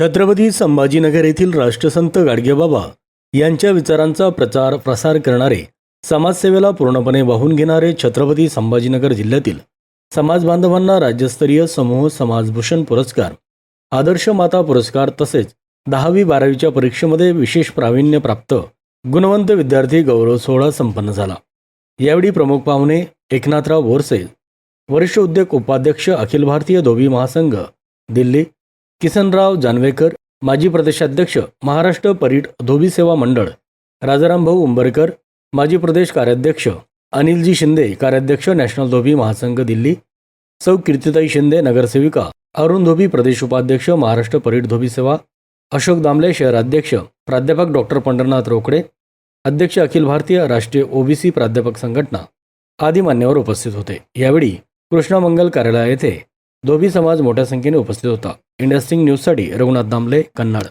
छत्रपती संभाजीनगर येथील राष्ट्रसंत गाडगेबाबा यांच्या विचारांचा प्रचार प्रसार करणारे समाजसेवेला पूर्णपणे वाहून घेणारे छत्रपती संभाजीनगर जिल्ह्यातील समाज बांधवांना राज्यस्तरीय समूह समाजभूषण पुरस्कार आदर्श माता पुरस्कार तसेच दहावी बारावीच्या परीक्षेमध्ये विशेष प्रावीण्य प्राप्त गुणवंत विद्यार्थी गौरव सोहळा संपन्न झाला. यावेळी प्रमुख पाहुणे एकनाथराव बोरसे वरिष्ठ उद्योग उपाध्यक्ष अखिल भारतीय धोबी महासंघ दिल्ली किसनराव जानवेकर माजी प्रदेशाध्यक्ष महाराष्ट्र परीट धोबी सेवा मंडळ राजाराम भाऊ उंबरकर माजी प्रदेश कार्याध्यक्ष अनिलजी शिंदे कार्याध्यक्ष नॅशनल धोबी महासंघ दिल्ली सौ कीर्तिताई शिंदे नगरसेविका अरुण धोबी प्रदेश उपाध्यक्ष महाराष्ट्र परीट धोबी सेवा अशोक दामले शहराध्यक्ष प्राध्यापक डॉक्टर पंढरनाथ रोकडे अध्यक्ष अखिल भारतीय राष्ट्रीय ओबीसी प्राध्यापक संघटना आदी मान्यवर उपस्थित होते. यावेळी कृष्णा मंगल कार्यालय येथे धोबी समाज मोठ्या संख्येने उपस्थित होता. इंडस्ट्रिंग न्यूजसाठी रघुनाथ दामले कन्नड.